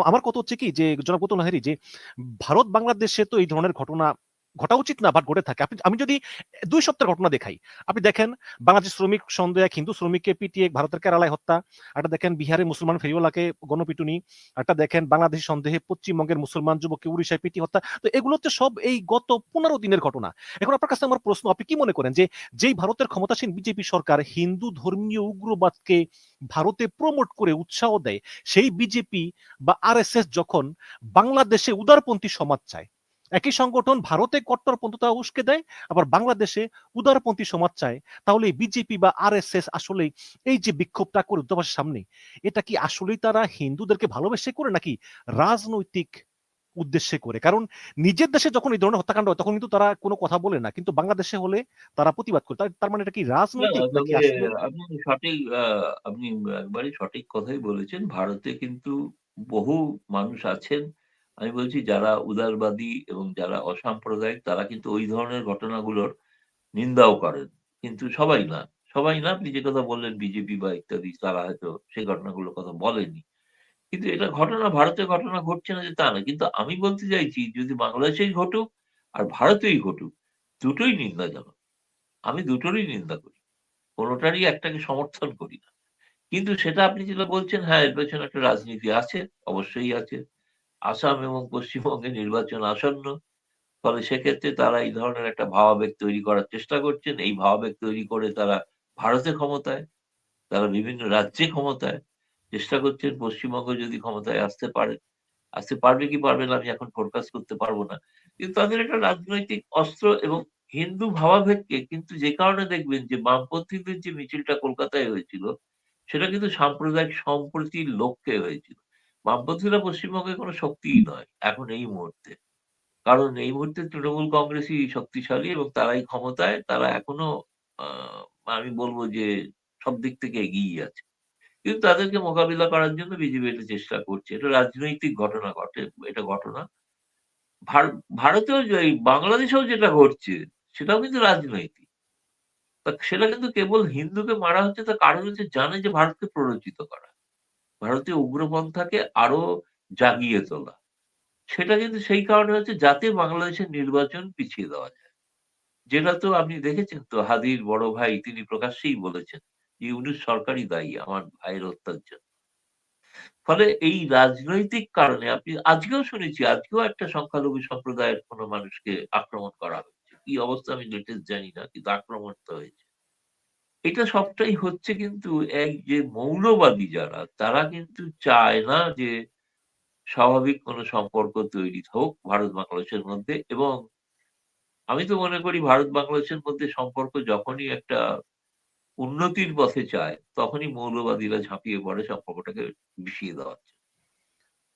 আমার কথা হচ্ছে কি যে জনাব কুতুল লাহিড়ী যে ভারত বাংলাদেশে তো এই ধরনের ঘটনা ঘটা উচিত না বাট ঘটে থাকে। আপনি, আমি যদি দুই সপ্তাহের ঘটনা দেখাই, আপনি দেখেন বাংলাদেশ শ্রমিক সন্দেহ, এক হিন্দু শ্রমিককে পিটিয়ে ভারতের কেরালায় হত্যা একটা দেখেন বিহারে মুসলমান ফেরিওয়ালাকে গণপিটুনি একটা দেখেন বাংলাদেশি সন্দেহে পশ্চিমবঙ্গের মুসলমান যুবককে উড়িষ্যায় পিটি হত্যা। তো এগুলো হচ্ছে সব এই গত পনেরো দিনের ঘটনা। এখন আপনার কাছে আমার প্রশ্ন, আপনি কি মনে করেন যে যেই ভারতের ক্ষমতাসীন বিজেপি সরকার হিন্দু ধর্মীয় উগ্রবাদকে ভারতে প্রমোট করে উৎসাহ দেয়, সেই বিজেপি বা আরএসএস যখন বাংলাদেশে উদারপন্থী সমাজ চায় একই সংগঠন ভারতে কট্টরপন্থতা উস্কে দেয় আবার বাংলাদেশে উদারপন্থী সমাজ চায়। তাহলে বিজেপি বা আরএসএস আসলে এই যে বিক্ষোভটা করে উদ্যবাসের সামনে এটা কি আসলেই তারা হিন্দুদেরকে ভালোবেসে করে নাকি রাজনৈতিক উদ্দেশ্যে করে? কারণ নিজের দেশে যখন এই ধরনের হত্যাকাণ্ড হয় তখন কিন্তু তারা কোনো কথা বলে না। কিন্তু বাংলাদেশে হলে তারা প্রতিবাদ করে। তার- মানে এটা কি রাজনৈতিক আপনি সঠিক আপনি একবারই সঠিক কথাই বলেছেন। ভারতে কিন্তু বহু মানুষ আছেন আমি বলছি, যারা উদারবাদী এবং যারা অসাম্প্রদায়িক, তারা কিন্তু ওই ধরনের ঘটনাগুলোর নিন্দাও করেন। কিন্তু সবাই না। সবাই না, আপনি যে কথা বললেন, বিজেপি বা ইত্যাদি, তারা হয়তো সেই ঘটনাগুলোর কথা বলেনি। কিন্তু এটা ঘটনা ভারতে ঘটনা ঘটছে না যে তা না। কিন্তু আমি বলতে চাইছি, যদি বাংলাদেশেই ঘটুক আর ভারতেই ঘটুক, দুটোই নিন্দাজনক। আমি দুটোরই নিন্দা করি। কোনোটারই একটাকে সমর্থন করি না। কিন্তু সেটা আপনি যেটা বলছেন হ্যাঁ এর পেছনে একটা রাজনীতি আছে, অবশ্যই আছে। আসাম এবং পশ্চিমবঙ্গে নির্বাচন আসন্ন। ফলে সেক্ষেত্রে তারা এই ধরনের একটা ভাবাবেগ তৈরি করার চেষ্টা করছেন। এই ভাবাবেগ তৈরি করে তারা ভারতে ক্ষমতায়, তারা বিভিন্ন রাজ্যে ক্ষমতায় চেষ্টা করছেন পশ্চিমবঙ্গ যদি ক্ষমতায় আসতে পারে। আসতে পারবে কি পারবে না আমি এখন ফোরকাস্ট করতে পারব না। কিন্তু তাদের একটা রাজনৈতিক অস্ত্র এবং হিন্দু ভাবাবেগকে কিন্তু যে কারণে দেখবেন যে বামপন্থীদের যে মিছিলটা কলকাতায় হয়েছিল, সেটা কিন্তু সাম্প্রদায়িক সম্প্রীতির লক্ষ্যে হয়েছিল। বামপন্থীরা পশ্চিমবঙ্গে কোনো শক্তিই নয়, এখন এই মুহূর্তে। কারণ এই মুহূর্তে তৃণমূল কংগ্রেসই শক্তিশালী এবং তারাই ক্ষমতায়, তারা এখনও আমি বলব যে সব দিক থেকে এগিয়ে আছে। কিন্তু তাদেরকে মোকাবিলা করার জন্য বিজেপি এটা চেষ্টা করছে। এটা রাজনৈতিক ঘটনা ঘটে, এটা ঘটনা। ভার- ভারতেও বাংলাদেশেও যেটা ঘটছে, সেটাও কিন্তু রাজনৈতিক। সেটা কিন্তু কেবল হিন্দুকে মারা হচ্ছে, তার কারণ হচ্ছে জানে যে ভারতকে প্ররোচিত করা। ভারতীয় উগ্রপন্থাকে আরও জাগিয়ে তোলা। সেটা কিন্তু সেই কারণে হচ্ছে যাতে বাংলাদেশের নির্বাচন পিছিয়ে দেওয়া যায়। যেটা তো আপনি দেখেছেন তো হাদির বড় ভাই তিনি প্রকাশ্যেই বলেছেন যে ইউনুস সরকারই দায়ী, আমার ভাইয়ের হত্যার জন্য ফলে এই রাজনৈতিক কারণে আপনি, আজকেও শুনেছি, আজকেও একটা সংখ্যালঘু সম্প্রদায়ের কোনো মানুষকে আক্রমণ করা হচ্ছে কি অবস্থা আমি লেটেস্ট জানি না, কিন্তু আক্রমণ তো হয়েছে। এটা সবটাই হচ্ছে কিন্তু এক যে মৌলবাদী যারা তারা কিন্তু চায় না যে স্বাভাবিক কোনো সম্পর্ক তৈরি হোক ভারত বাংলাদেশের মধ্যে এবং আমি তো মনে করি ভারত বাংলাদেশের মধ্যে সম্পর্ক যখনই একটা উন্নতির পথে চায় তখনই মৌলবাদীরা ঝাঁপিয়ে পড়ে সম্পর্কটাকে বিষিয়ে দেওয়ার জন্য।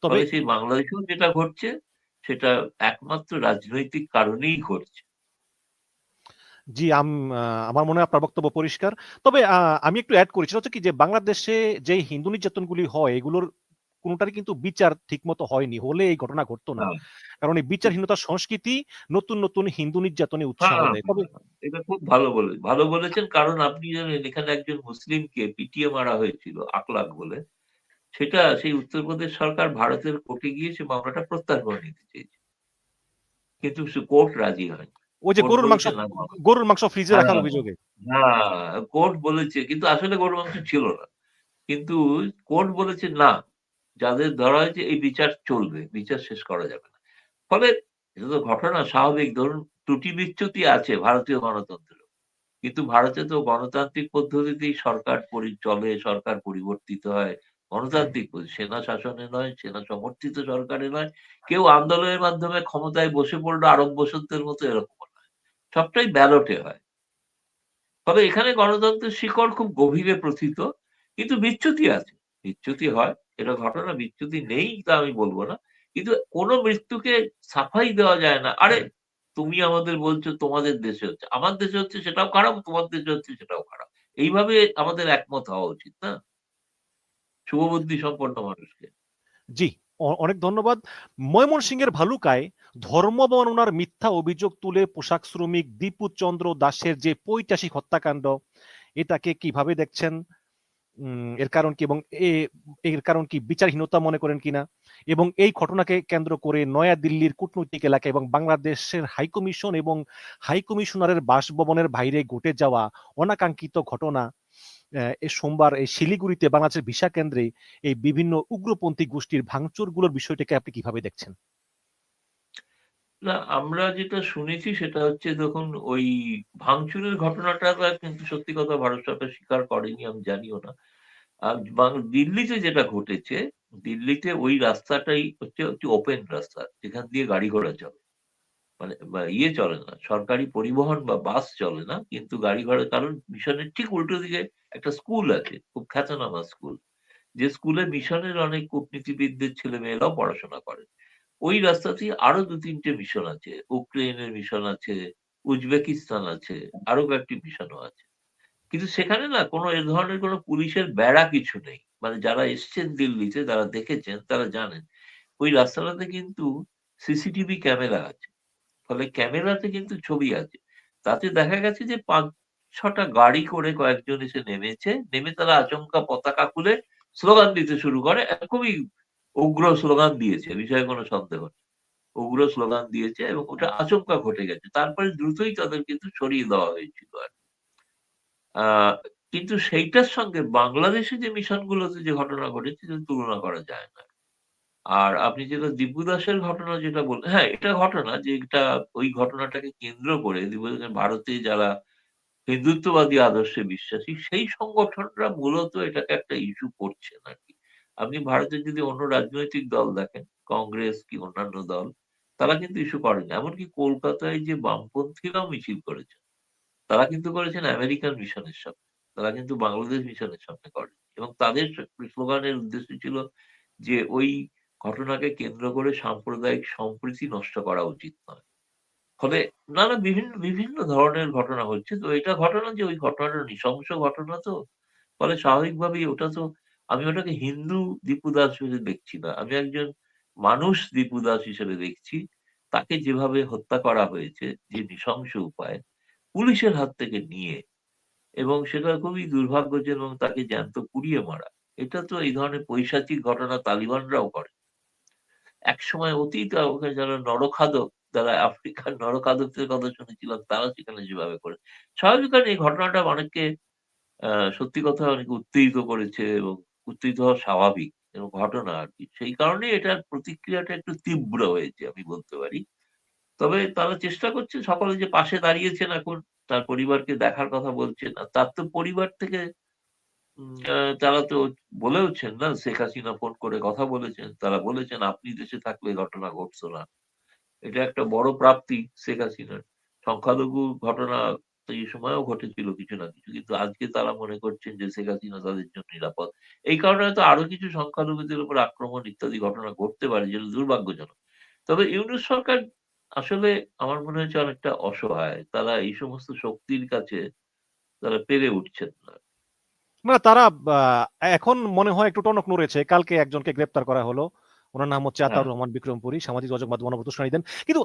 তবে সেই বাংলাদেশেও যেটা ঘটছে সেটা একমাত্র রাজনৈতিক কারণেই ঘটছে জি আম আমার মনে হয় আপনার বক্তব্য পরিষ্কার। তবে আমি একটু অ্যাড করি সেটা হচ্ছে কি যে বাংলাদেশে যে হিন্দু নির্যাতনগুলি হয় এগুলোর কোনোটারই কিন্তু বিচার ঠিকমতো হয়নি হলে এই ঘটনা ঘটতো না। হ্যাঁ। কারণ এই বিচারহীনতার সংস্কৃতি নতুন নতুন হিন্দু নির্যাতনে উৎসাহ হ্যাঁ, দেয়। তবে এটা খুব ভালো বলে ভালো বলেছেন। কারণ আপনি জানেন এখানে একজন মুসলিমকে পিটিয়ে মারা হয়েছিল আকলাক বলে। সেটা সেই উত্তরপ্রদেশ সরকার ভারতের কোর্টে গিয়ে সে মামলাটা প্রত্যাহার করে নিতে চেয়েছে। কিন্তু কোর্ট রাজি হয়নি। ওই যে গরুর মাংস না গরুর মাংস ফ্রিজে রাখার। অভিযোগে। হ্যাঁ কোর্ট বলেছে কিন্তু আসলে গরু মাংস ছিল না। কিন্তু কোর্ট বলেছে না যাদের ধরা হয়েছে এই বিচার চলবে বিচার শেষ করা যাবে না। ফলে এটা তো ঘটনা স্বাভাবিক। ধরুন ত্রুটি বিচ্যুতি আছে ভারতীয় গণতন্ত্র কিন্তু ভারতে তো গণতান্ত্রিক পদ্ধতিতেই সরকার পরি- চলে সরকার পরিবর্তিত হয়। গণতান্ত্রিক সেনা শাসনে নয় সেনা সমর্থিত সরকারে নয়। কেউ আন্দোলনের মাধ্যমে ক্ষমতায় বসে পড়ল আরব বসন্তের মতো এরকম। সবটাই ব্যালটে হয়। তবে এখানে গণতন্ত্রের শিকড় খুব গভীরে প্রথিত, কিন্তু বিচ্যুতি আছে। বিচ্যুতি হয়, এটা ঘটনা বিচ্যুতি নেই তা আমি বলব না, কিন্তু কোনো মৃত্যুকে সাফাই দেওয়া যায় না। আরে, তুমি আমাদের বলছো তোমাদের দেশে হচ্ছে, আমার দেশে হচ্ছে সেটাও খারাপ, তোমার দেশে হচ্ছে সেটাও খারাপ। এইভাবে আমাদের একমত হওয়া উচিত না। শুভবুদ্ধি সম্পন্ন মানুষকে। জি। অনেক ধন্যবাদ। ময়মনসিংহের ভালুকায় ধর্ম বর্ণনার মিথ্যা অভিযোগ তুলে পোশাক শ্রমিক দীপু চন্দ্র দাসের যে পৈতাসিক হত্যাকাণ্ড, এটাকে কীভাবে দেখছেন? এর কারণ কি এবং এর কারণ কি বিচারহীনতা মনে করেন কিনা? এবং এই ঘটনাকে কেন্দ্র করে নয়া দিল্লির কূটনৈতিক এলাকা এবং বাংলাদেশের হাইকমিশন এবং হাইকমিশনারের বাসভবনের বাইরে ঘটে যাওয়া অনাকাঙ্ক্ষিত ঘটনা সোমবার এই শিলিগুড়িতে বাংলাদেশের ভিসা কেন্দ্রে এই বিভিন্ন উগ্রপন্থী গোষ্ঠীর ভাঙচুরগুলোর বিষয়টাকে আপনি কীভাবে দেখছেন? না, আমরা যেটা শুনেছি সেটা হচ্ছে দেখুন ওই ভাঙচুরের ঘটনাটা কিন্তু সত্যি কথা ভারত সরকার স্বীকার করেনি, আমি জানিও না। আর দিল্লিতে যেটা ঘটেছে, দিল্লিতে ওই রাস্তাটাই হচ্ছে ওপেন রাস্তা, যেখান দিয়ে গাড়ি ঘোড়া চলে। মানে ইয়ে চলে না, সরকারি পরিবহন বা বাস চলে না, কিন্তু গাড়ি ঘোড়া কারণ মিশনের ঠিক উল্টো দিকে একটা স্কুল আছে, খুব খ্যাতনামা স্কুল, যে স্কুলে মিশনের অনেক কূটনীতিবিদদের ছেলে মেয়েরাও পড়াশোনা করে ওই রাস্তাতেই আরও দু তিনটে মিশন আছে ইউক্রেনের মিশন আছে, উজবেকিস্তান আছে, আরও কয়েকটি মিশনও আছে। কিন্তু সেখানে না কোনো এ ধরনের কোনো পুলিশের বেড়া কিছু নেই মানে যারা এসছেন দিল্লিতে, যারা দেখেছেন, তারা জানেন, ওই রাস্তাটাতে কিন্তু সিসিটিভি ক্যামেরা আছে। ফলে ক্যামেরাতে কিন্তু ছবি আছে। তাতে দেখা গেছে যে পাঁচ, ছটা গাড়ি করে কয়েকজন এসে নেমেছে। নেমে তারা আচমকা পতাকা খুলে স্লোগান দিতে শুরু করে। খুবই উগ্র স্লোগান দিয়েছে, বিষয়ে কোনো সন্দেহ নেই। উগ্র স্লোগান দিয়েছে এবং ওটা আচমকা ঘটে গেছে। তারপরে দ্রুতই তাদের কিন্তু সরিয়ে দেওয়া হয়েছিল আর কিন্তু সেইটার সঙ্গে বাংলাদেশে যে মিশনগুলোতে যে ঘটনা ঘটেছে তুলনা করা যায় না। আর আপনি যেটা দিব্য দাসের ঘটনা যেটা বললেন হ্যাঁ এটা ঘটনা যে এটা ওই ঘটনাটাকে কেন্দ্র করে দিব্য ভারতে যারা হিন্দুত্ববাদী আদর্শে বিশ্বাসী, সেই সংগঠনরা মূলত এটাকে একটা ইস্যু করছেন আর কি আপনি ভারতের যদি অন্য রাজনৈতিক দল দেখেন, কংগ্রেস কি অন্যান্য দল, তারা কিন্তু ইস্যু করেন। এমনকি কলকাতায় যে বামপন্থীরাও মিছিল করেছে, তারা কিন্তু করেছেন আমেরিকান মিশনের সামনে, তারা কিন্তু বাংলাদেশ মিশনের সামনে করেন। এবং তাদের স্লোগানের উদ্দেশ্য ছিল যে ওই ঘটনাকে কেন্দ্র করে সাম্প্রদায়িক সম্প্রীতি নষ্ট করা উচিত নয়। ফলে নানা বিভিন্ন বিভিন্ন ধরনের ঘটনা হচ্ছে। তো এটা ঘটনা যে ওই ঘটনাটা নৃশংস ঘটনা তো, ফলে স্বাভাবিকভাবেই ওটা তো আমি ওটাকে হিন্দু দীপু দাস হিসেবে দেখছি না। আমি একজন মানুষ দীপু দাস হিসেবে দেখছি। তাকে যেভাবে হত্যা করা হয়েছে যে নৃশংস উপায় পুলিশের হাত থেকে নিয়ে এবং সেটা খুবই দুর্ভাগ্যজনক তাকে জ্যান্ত পুড়িয়ে মারা। এটা তো এই ধরনের পৈশাচিক ঘটনা তালিবানরাও করে। একসময় অতীত যারা নরখাদক, যারা আফ্রিকার নরখাদকদের কথা শুনেছিলাম, তারা সেখানে যেভাবে করে। স্বাভাবিক এই ঘটনাটা অনেককে সত্যি কথা অনেক উত্তেজিত করেছে এবং উত্তেজিত হওয়া স্বাভাবিক এবং ঘটনা আর কি। সেই কারণে এটার প্রতিক্রিয়াটা একটু তীব্র হয়েছে, আমি বলতে পারি। তবে তারা চেষ্টা করছে সকলে যে পাশে দাঁড়িয়েছেন এখন, তার পরিবারকে দেখার কথা বলছেন, আর তার তো পরিবার থেকে তারা তো বলেওছেন না, শেখ হাসিনা ফোন করে কথা বলেছেন। তারা বলেছেন, আপনি দেশে থাকলে ঘটনা ঘটতো না। এটা একটা বড় প্রাপ্তি শেখ হাসিনার। সংখ্যালঘু ঘটনা এই সময়ও ঘটেছিল কিছু না কিছু, কিন্তু আজকে তারা মনে করছেন যে শেখ হাসিনা তাদের জন্য নিরাপদ। এই কারণে হয়তো আরও কিছু সংখ্যালঘুদের উপর আক্রমণ ইত্যাদি ঘটনা ঘটতে পারে, যেটা দুর্ভাগ্যজনক। তবে ইউনুস সরকার আসলে আমার মনে হচ্ছে অনেকটা অসহায়। তারা এই সমস্ত শক্তির কাছে তারা পেরে উঠছেন না। না তারা আহ, এখন মনে হয় একটু টনক নড়েছে। কালকে একজনকে গ্রেপ্তার করা হলো। ওনার নাম হচ্ছে আতাউর রহমান বিক্রমপুরী। সামাজিক যোগাযোগ মাধ্যম গণপ্রতিষ্ঠানী দেন। কিন্তু